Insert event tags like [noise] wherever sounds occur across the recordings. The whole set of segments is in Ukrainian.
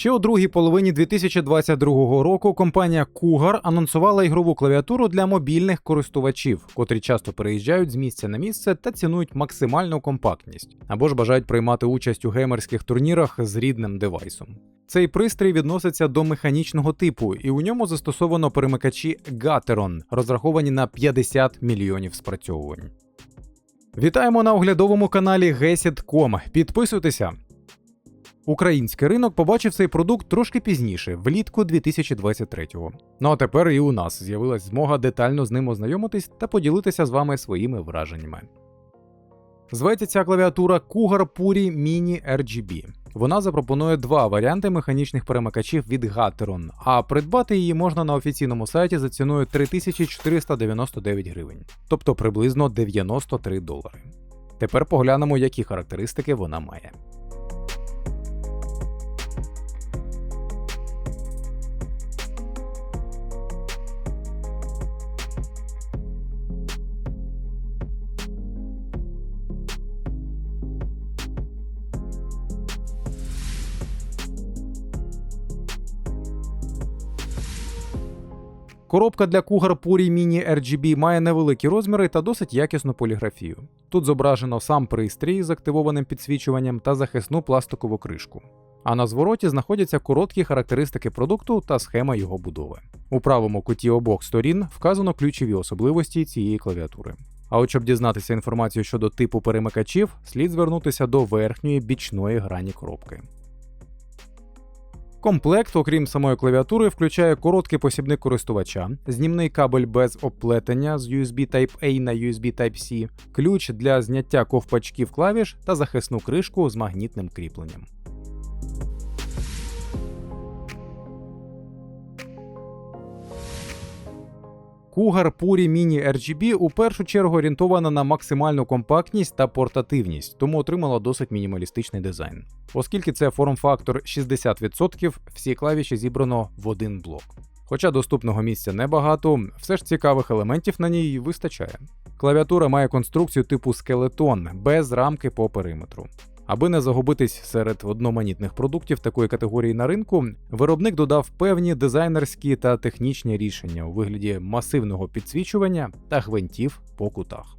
Ще у другій половині 2022 року компанія Cougar анонсувала ігрову клавіатуру для мобільних користувачів, котрі часто переїжджають з місця на місце та цінують максимальну компактність або ж бажають приймати участь у геймерських турнірах з рідним девайсом. Цей пристрій відноситься до механічного типу, і у ньому застосовано перемикачі Gateron, розраховані на 50 мільйонів спрацьовувань. Вітаємо на оглядовому каналі Gesit.com. Підписуйтеся. Український ринок побачив цей продукт трошки пізніше, влітку 2023-го. Ну а тепер і у нас з'явилась змога детально з ним ознайомитись та поділитися з вами своїми враженнями. Зветься ця клавіатура Cougar Puri Mini RGB. Вона запропонує два варіанти механічних перемикачів від Gateron, а придбати її можна на офіційному сайті за ціною 3499 гривень, тобто приблизно 93 долари. Тепер поглянемо, які характеристики вона має. Коробка для Cougar Puri Mini RGB має невеликі розміри та досить якісну поліграфію. Тут зображено сам пристрій з активованим підсвічуванням та захисну пластикову кришку. А на звороті знаходяться короткі характеристики продукту та схема його будови. У правому куті обох сторін вказано ключові особливості цієї клавіатури. А от щоб дізнатися інформацію щодо типу перемикачів, слід звернутися до верхньої бічної грані коробки. Комплект, окрім самої клавіатури, включає короткий посібник користувача, знімний кабель без оплетення з USB Type-A на USB Type-C, ключ для зняття ковпачків клавіш та захисну кришку з магнітним кріпленням. Cougar Puri Mini RGB у першу чергу орієнтована на максимальну компактність та портативність, тому отримала досить мінімалістичний дизайн. Оскільки це форм-фактор 60%, всі клавіші зібрано в один блок. Хоча доступного місця небагато, все ж цікавих елементів на ній вистачає. Клавіатура має конструкцію типу скелетон без рамки по периметру. Аби не загубитись серед одноманітних продуктів такої категорії на ринку, виробник додав певні дизайнерські та технічні рішення у вигляді масивного підсвічування та гвинтів по кутах.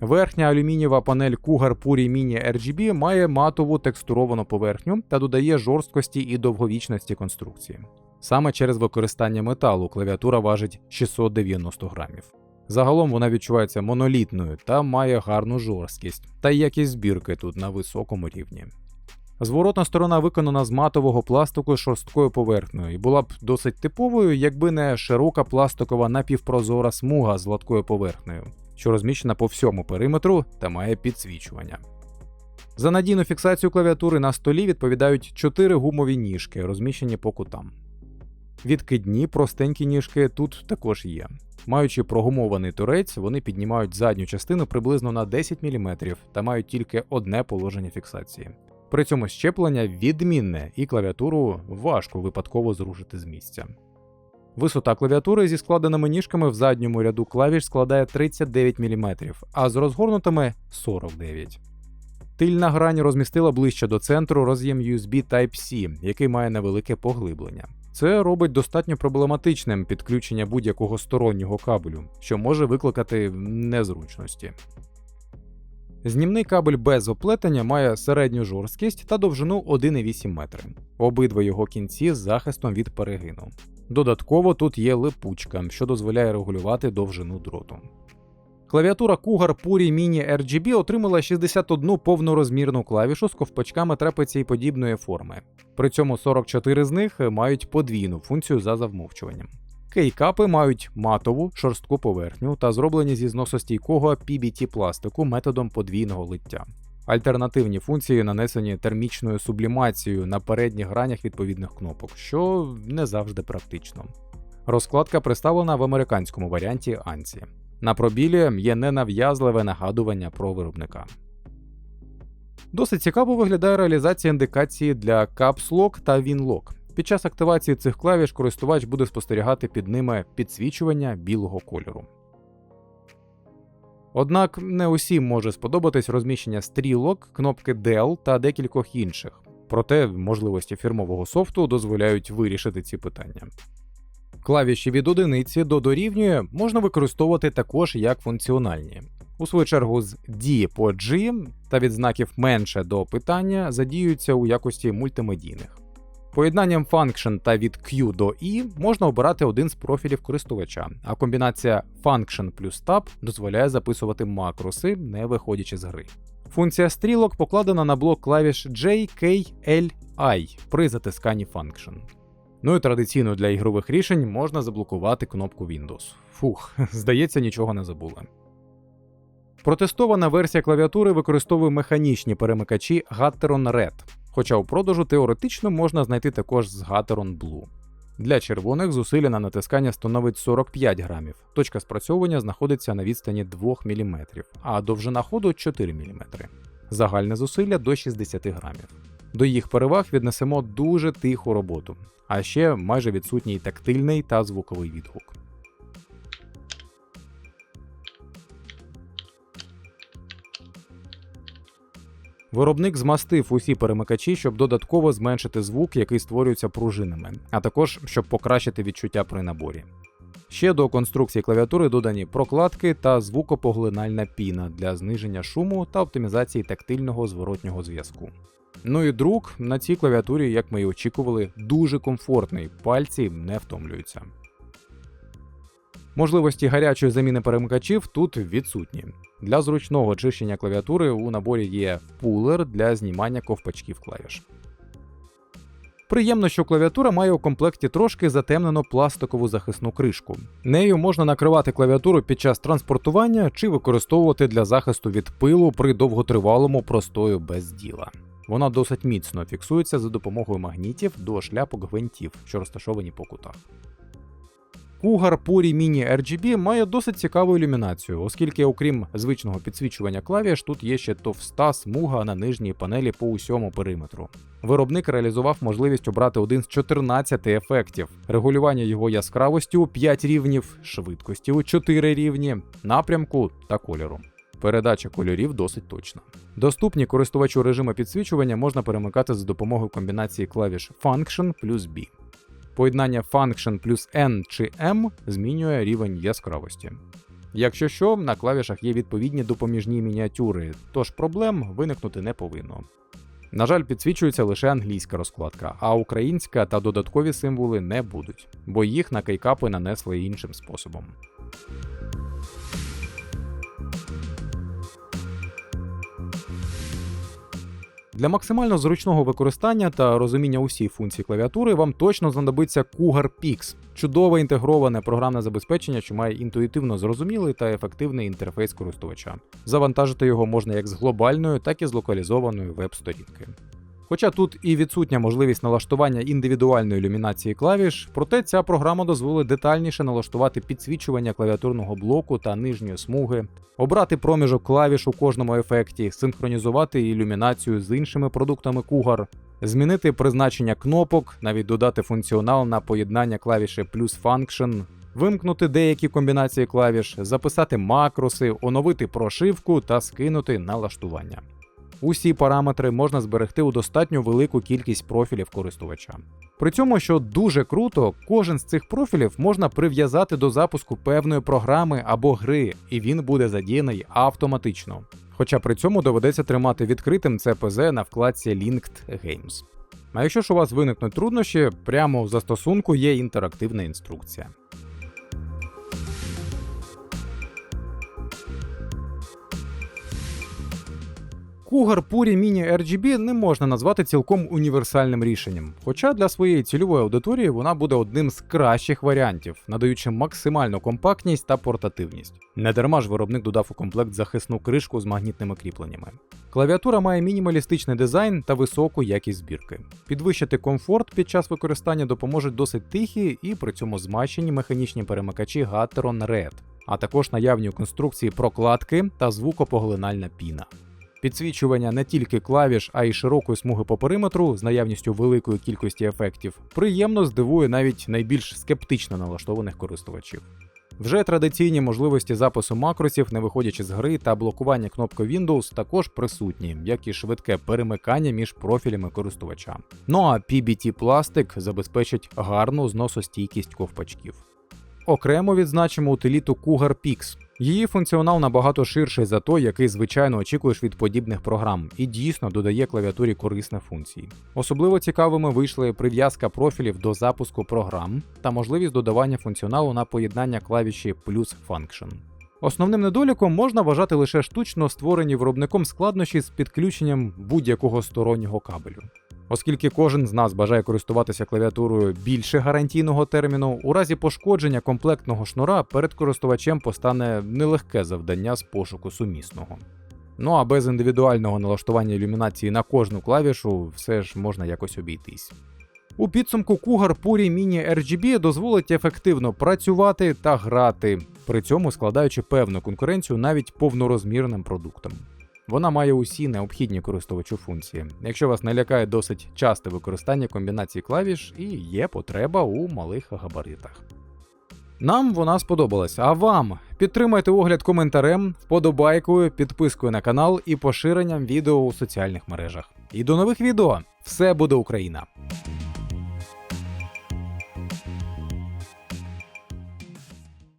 Верхня алюмінієва панель Cougar Puri Mini RGB має матову текстуровану поверхню та додає жорсткості і довговічності конструкції. Саме через використання металу клавіатура важить 690 грамів. Загалом вона відчувається монолітною та має гарну жорсткість, та якість збірки тут на високому рівні. Зворотна сторона виконана з матового пластику з шорсткою поверхнею і була б досить типовою, якби не широка пластикова напівпрозора смуга з гладкою поверхнею, що розміщена по всьому периметру та має підсвічування. За надійну фіксацію клавіатури на столі відповідають чотири гумові ніжки, розміщені по кутам. Відкидні простенькі ніжки тут також є. Маючи прогумований турець, вони піднімають задню частину приблизно на 10 мм та мають тільки одне положення фіксації. При цьому щеплення відмінне і клавіатуру важко випадково зрушити з місця. Висота клавіатури зі складеними ніжками в задньому ряду клавіш складає 39 мм, а з розгорнутими 49 Тильна грань розмістила ближче до центру роз'єм USB Type-C, який має невелике поглиблення. Це робить достатньо проблематичним підключення будь-якого стороннього кабелю, що може викликати незручності. Знімний кабель без оплетення має середню жорсткість та довжину 1,8 метри. Обидва його кінці з захистом від перегину. Додатково тут є липучка, що дозволяє регулювати довжину дроту. Клавіатура Cougar Puri Mini RGB отримала 61 повнорозмірну клавішу з ковпачками трапеції подібної форми. При цьому 44 з них мають подвійну функцію за завмовчуванням. Кейкапи мають матову шорстку поверхню та зроблені зі зносостійкого PBT пластику методом подвійного лиття. Альтернативні функції нанесені термічною сублімацією на передніх гранях відповідних кнопок, що не завжди практично. Розкладка представлена в американському варіанті ANSI. На пробілі є ненав'язливе нагадування про виробника. Досить цікаво виглядає реалізація індикації для Caps Lock та Win Lock. Під час активації цих клавіш користувач буде спостерігати під ними підсвічування білого кольору. Однак не усім може сподобатись розміщення стрілок, кнопки Del та декількох інших. Проте можливості фірмового софту дозволяють вирішити ці питання. Клавіші від одиниці до дорівнює можна використовувати також як функціональні. У свою чергу з D по G та від знаків менше до питання задіюються у якості мультимедійних. Поєднанням function та від Q до I можна обирати один з профілів користувача, а комбінація function плюс tab дозволяє записувати макроси, не виходячи з гри. Функція стрілок покладена на блок клавіш J, K, L, I при затисканні function. Ну і традиційно для ігрових рішень можна заблокувати кнопку Windows. Фух, [laughs] здається, нічого не забули. Протестована версія клавіатури використовує механічні перемикачі Gatteron Red, хоча у продажу теоретично можна знайти також з Gatteron Blue. Для червоних зусилля на натискання становить 45 грамів. Точка спрацьовування знаходиться на відстані 2 мм, а довжина ходу 4 мм. Загальне зусилля до 60 грамів. До їх переваг віднесемо дуже тиху роботу, а ще майже відсутній тактильний та звуковий відгук. Виробник змастив усі перемикачі, щоб додатково зменшити звук, який створюється пружинами, а також щоб покращити відчуття при наборі. Ще до конструкції клавіатури додані прокладки та звукопоглинальна піна для зниження шуму та оптимізації тактильного зворотнього зв'язку. Ну і друк на цій клавіатурі, як ми і очікували, дуже комфортний, пальці не втомлюються. Можливості гарячої заміни перемикачів тут відсутні. Для зручного чищення клавіатури у наборі є пулер для знімання ковпачків клавіш. Приємно, що клавіатура має у комплекті трошки затемнену пластикову захисну кришку. Нею можна накривати клавіатуру під час транспортування чи використовувати для захисту від пилу при довготривалому простою без діла. Вона досить міцно фіксується за допомогою магнітів до шляпок гвинтів, що розташовані по кутах. Cougar Puri Mini RGB має досить цікаву ілюмінацію, оскільки, окрім звичного підсвічування клавіш, тут є ще товста смуга на нижній панелі по усьому периметру. Виробник реалізував можливість обрати один з 14 ефектів, регулювання його яскравості у 5 рівнів, швидкості у 4 рівні, напрямку та кольору. Передача кольорів досить точна. Доступні користувачу режими підсвічування можна перемикати за допомогою комбінації клавіш Function плюс B. Поєднання Function плюс N чи M змінює рівень яскравості. Якщо що, на клавішах є відповідні допоміжні мініатюри, тож проблем виникнути не повинно. На жаль, підсвічується лише англійська розкладка, а українська та додаткові символи не будуть, бо їх на кейкапи нанесли іншим способом. Для максимально зручного використання та розуміння усіх функцій клавіатури вам точно знадобиться Cougar Pix – чудове інтегроване програмне забезпечення, що має інтуїтивно зрозумілий та ефективний інтерфейс користувача. Завантажити його можна як з глобальної, так і з локалізованої веб-сторінки. Хоча тут і відсутня можливість налаштування індивідуальної ілюмінації клавіш, проте ця програма дозволить детальніше налаштувати підсвічування клавіатурного блоку та нижньої смуги, обрати проміжок клавіш у кожному ефекті, синхронізувати ілюмінацію з іншими продуктами Cougar, змінити призначення кнопок, навіть додати функціонал на поєднання клавіші плюс Function, вимкнути деякі комбінації клавіш, записати макроси, оновити прошивку та скинути налаштування. Усі параметри можна зберегти у достатньо велику кількість профілів користувача. При цьому, що дуже круто, кожен з цих профілів можна прив'язати до запуску певної програми або гри, і він буде задіяний автоматично. Хоча при цьому доведеться тримати відкритим CPZ на вкладці Linked Games. А якщо ж у вас виникнуть труднощі, прямо в застосунку є інтерактивна інструкція. Cougar Puri Mini RGB не можна назвати цілком універсальним рішенням, хоча для своєї цільової аудиторії вона буде одним з кращих варіантів, надаючи максимальну компактність та портативність. Недарма ж виробник додав у комплект захисну кришку з магнітними кріпленнями. Клавіатура має мінімалістичний дизайн та високу якість збірки. Підвищити комфорт під час використання допоможуть досить тихі і при цьому змащені механічні перемикачі Gatteron Red, а також наявні у конструкції прокладки та звукопоглинальна піна. Підсвічування не тільки клавіш, а й широкої смуги по периметру з наявністю великої кількості ефектів приємно здивує навіть найбільш скептично налаштованих користувачів. Вже традиційні можливості запису макросів, не виходячи з гри, та блокування кнопкою Windows також присутні, як і швидке перемикання між профілями користувача. Ну а PBT пластик забезпечить гарну зносостійкість ковпачків. Окремо відзначимо утиліту Cougar Pix. Її функціонал набагато ширший за той, який звичайно очікуєш від подібних програм, і дійсно додає клавіатурі корисні функції. Особливо цікавими вийшли прив'язка профілів до запуску програм та можливість додавання функціоналу на поєднання клавіші плюс Function. Основним недоліком можна вважати лише штучно створені виробником складнощі з підключенням будь-якого стороннього кабелю. Оскільки кожен з нас бажає користуватися клавіатурою більше гарантійного терміну, у разі пошкодження комплектного шнура перед користувачем постане нелегке завдання з пошуку сумісного. Ну а без індивідуального налаштування ілюмінації на кожну клавішу все ж можна якось обійтись. У підсумку Cougar Puri Mini RGB дозволить ефективно працювати та грати, при цьому складаючи певну конкуренцію навіть повнорозмірним продуктам. Вона має усі необхідні користувачу функції, якщо вас не лякає досить часте використання комбінації клавіш і є потреба у малих габаритах. Нам вона сподобалась, а вам підтримайте огляд коментарем, вподобайкою, підпискою на канал і поширенням відео у соціальних мережах. І до нових відео! Все буде Україна!